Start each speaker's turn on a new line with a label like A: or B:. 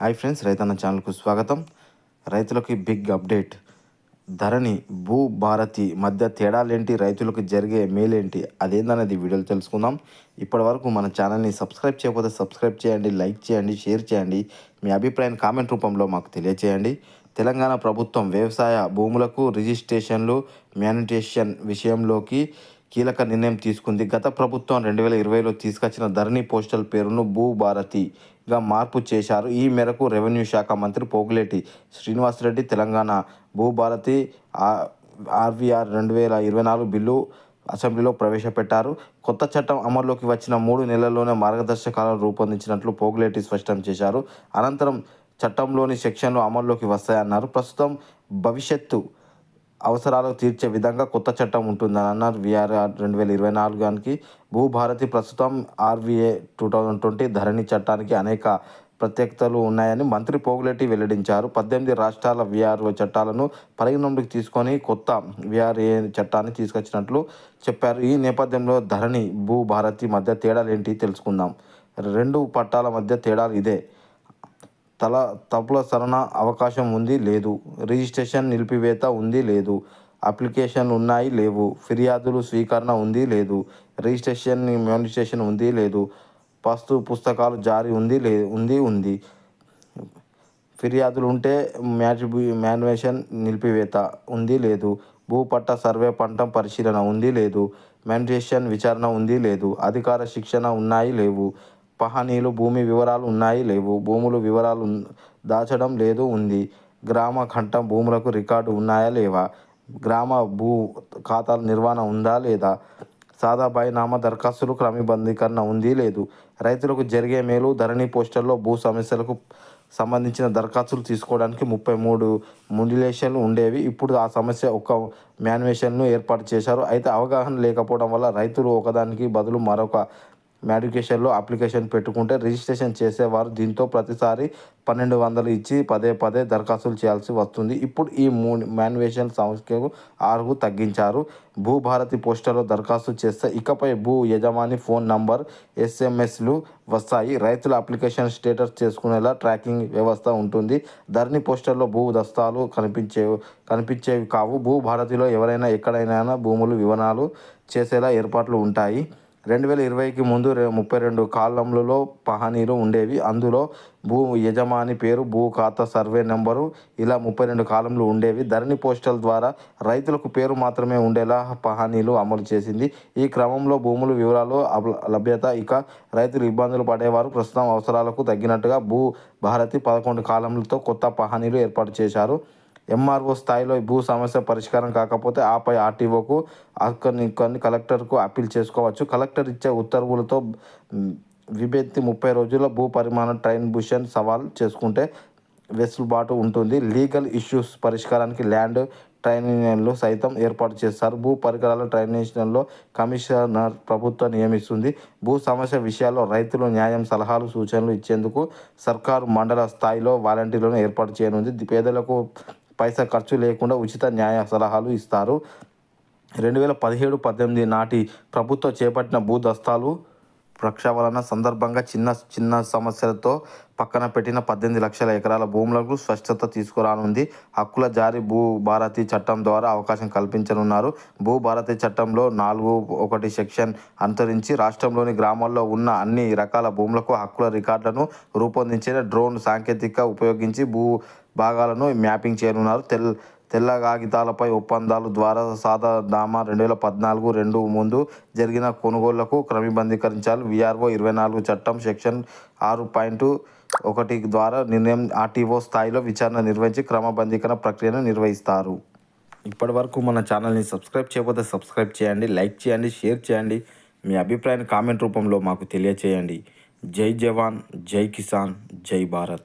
A: Hi friends రైతన్న ఛానల్కు స్వాగతం. రైతులకి బిగ్ అప్డేట్. ధరణి భూ భారతి మధ్య తేడాలేంటి రైతులకు జరిగే మేలేంటి? అదేందనేది వీడియోలు తెలుసుకుందాం. ఇప్పటి వరకు మన ఛానల్ని సబ్స్క్రైబ్ చేయకపోతే సబ్స్క్రైబ్ చేయండి లైక్ చేయండి షేర్ చేయండి. మీ అభిప్రాయం కామెంట్ రూపంలో మాకు తెలియచేయండి. తెలంగాణ ప్రభుత్వం వ్యవసాయ భూములకు రిజిస్ట్రేషన్లు మ్యానిటేషన్ విషయంలోకి కీలక నిర్ణయం తీసుకుంది. గత ప్రభుత్వం రెండు వేల ఇరవైలో తీసుకొచ్చిన ధరణి పోస్టల్ పేరును భూభారతిగా మార్పు చేశారు. ఈ మేరకు రెవెన్యూ శాఖ మంత్రి పోగులేటి శ్రీనివాసరెడ్డి తెలంగాణ భూభారతి ఆర్వీఆర్ రెండు వేల ఇరవై నాలుగు బిల్లు అసెంబ్లీలో ప్రవేశపెట్టారు. కొత్త చట్టం అమల్లోకి వచ్చిన మూడు నెలల్లోనే మార్గదర్శకాలను రూపొందించినట్లు పోగులేటి స్పష్టం చేశారు. అనంతరం చట్టంలోని సెక్షన్లు అమల్లోకి వస్తాయన్నారు. ప్రస్తుతం భవిష్యత్తు అవసరాలు తీర్చే విధంగా కొత్త చట్టం ఉంటుందని అన్నారు. విఆర్ఆర్ రెండు వేల ఇరవై నాలుగుకి భూభారతి ప్రస్తుతం R V A two thousand twenty Dharani చట్టానికి అనేక ప్రత్యేకతలు ఉన్నాయని మంత్రి పోగులెట్టి వెల్లడించారు. పద్దెనిమిది రాష్ట్రాల విఆర్ఓ చట్టాలను పరిగణలోకి తీసుకొని కొత్త విఆర్ఏ చట్టాన్ని తీసుకొచ్చినట్లు చెప్పారు. ఈ నేపథ్యంలో ధరణి భూభారతి మధ్య తేడాలు ఏంటి తెలుసుకుందాం. రెండు పట్టాల మధ్య తేడాలు ఇదే. తల తప్పుల సరణ అవకాశం ఉంది లేదు. రిజిస్ట్రేషన్ నిలిపివేత ఉంది లేదు. అప్లికేషన్లు ఉన్నాయి లేవు. ఫిర్యాదులు స్వీకరణ ఉంది లేదు. రిజిస్ట్రేషన్ మ్యూనిస్ట్రేషన్ ఉంది లేదు. పస్తు పుస్తకాలు జారీ ఉంది లే ఉంది ఉంది. ఫిర్యాదులు ఉంటే మ్యాచ్ మాన్యువేషన్ నిలిపివేత ఉంది లేదు. భూపట్ట సర్వే పంట పరిశీలన ఉంది లేదు. మ్యానిటేషన్ విచారణ ఉంది లేదు. అధికార శిక్షణ ఉన్నాయి లేవు. పహనీలు భూమి వివరాలు ఉన్నాయి లేవు. భూములు వివరాలు దాచడం లేదు ఉంది. గ్రామ ఖండం భూములకు రికార్డు ఉన్నాయా లేవా? గ్రామ భూ ఖాతాల నిర్వహణ ఉందా లేదా? సాదా నామ దరఖాస్తులు క్రమబద్ధీకరణ ఉంది లేదు. రైతులకు జరిగే మేలు ధరణి పోస్టర్లో భూ సమస్యలకు సంబంధించిన దరఖాస్తులు తీసుకోవడానికి ముప్పై మూడు ముండిలేషన్లు ఉండేవి. ఇప్పుడు ఆ సమస్య ఒక మాన్యువేషన్ను ఏర్పాటు చేశారు. అయితే అవగాహన లేకపోవడం వల్ల రైతులు ఒకదానికి బదులు మరొక మ్యాడికేషన్లో అప్లికేషన్ పెట్టుకుంటే రిజిస్ట్రేషన్ చేసేవారు దీంతో ప్రతిసారి పన్నెండు వందలు ఇచ్చి పదే పదే దరఖాస్తులు చేయాల్సి వస్తుంది. ఇప్పుడు ఈ మూ మ్యాన్వేషన్ సంఖ్యకు ఆరుకు తగ్గించారు. భూభారతి పోస్టర్లో దరఖాస్తు చేస్తే ఇకపై భూ యజమాని ఫోన్ నంబర్ ఎస్ఎంఎస్లు వస్తాయి. రైతుల అప్లికేషన్ స్టేటస్ చేసుకునేలా ట్రాకింగ్ వ్యవస్థ ఉంటుంది. ధరణి పోస్టర్లో భూ దస్తాలు కనిపించే కనిపించేవి కావు. భూభారతిలో ఎవరైనా ఎక్కడైనా భూములు వివరణలు చేసేలా ఏర్పాట్లు ఉంటాయి. రెండు వేల ఇరవైకి ముందు ముప్పై రెండు కాలంలో పహానీలు ఉండేవి. అందులో భూ యజమాని పేరు భూ ఖాతా సర్వే నెంబరు ఇలా ముప్పై రెండు కాలంలో ఉండేవి. ధరణి పోస్టల్ ద్వారా రైతులకు పేరు మాత్రమే ఉండేలా పహానీలు అమలు చేసింది. ఈ క్రమంలో భూముల వివరాలు అబ్- లభ్యత ఇక రైతులు ఇబ్బందులు పడేవారు. ప్రస్తుతం అవసరాలకు తగ్గినట్టుగా భూ భారతి పదకొండు కాలంలతో కొత్త పహానీలు ఏర్పాటు చేశారు. ఎంఆర్ఓ స్థాయిలో భూ సమస్య పరిష్కారం కాకపోతే ఆపై ఆర్టీఓకు కొన్ని కొన్ని కలెక్టర్కు అప్పీల్ చేసుకోవచ్చు. కలెక్టర్ ఇచ్చే ఉత్తర్వులతో విభెత్తి ముప్పై రోజుల్లో భూ పరిమాణ ట్రైన్బుషన్ సవాల్ చేసుకుంటే వెసులుబాటు ఉంటుంది. లీగల్ ఇష్యూస్ పరిష్కారానికి ల్యాండ్ ట్రైబ్యునల్లు సైతం ఏర్పాటు చేస్తారు. భూ పరికరాల ట్రైబ్యునల్లో కమిషనర్ ప్రభుత్వం నియమిస్తుంది. భూ సమస్య విషయాల్లో రైతులు న్యాయం సలహాలు సూచనలు ఇచ్చేందుకు సర్కారు మండల స్థాయిలో వాలంటీర్లను ఏర్పాటు చేయనుంది. పేదలకు పైసా ఖర్చు లేకుండా ఉచిత న్యాయ సలహాలు ఇస్తారు. రెండు వేల పదిహేడు పద్దెనిమిది నాటి ప్రభుత్వం చేపట్టిన భూ దస్తాలు ప్రక్షాళన సందర్భంగా చిన్న చిన్న సమస్యలతో పక్కన పెట్టిన పద్దెనిమిది లక్షల ఎకరాల భూములకు స్పష్టత తీసుకురానుంది. హక్కుల జారీ భూ భారతి చట్టం ద్వారా అవకాశం కల్పించనున్నారు. భూ భారతి చట్టంలో నాలుగు ఒకటి సెక్షన్ అనుసరించి రాష్ట్రంలోని గ్రామాల్లో ఉన్న అన్ని రకాల భూములకు హక్కుల రికార్డులను రూపొందించిన డ్రోన్ సాంకేతిక ఉపయోగించి భూ భాగాలను మ్యాపింగ్ చేయనున్నారు. తెల్ తెల్ల కాగితాలపై ఒప్పందాలు ద్వారా సాదా దామా రెండు వేల పద్నాలుగు రెండు ముందు జరిగిన కొనుగోళ్ళకు క్రమబద్ధీకరించాలి విఆర్ఓ ఇరవై నాలుగు చట్టం సెక్షన్ ఆరు పాయింట్ ఒకటి ద్వారా నిర్ణయం ఆర్టీఓ స్థాయిలో విచారణ నిర్వహించి క్రమబద్ధీకరణ ప్రక్రియను నిర్వహిస్తారు. ఇప్పటి వరకు మన ఛానల్ని సబ్స్క్రైబ్ చేయకపోతే సబ్స్క్రైబ్ చేయండి లైక్ చేయండి షేర్ చేయండి. మీ అభిప్రాయాన్ని కామెంట్ రూపంలో మాకు తెలియచేయండి. జై జవాన్ జై కిసాన్ జై భారత్.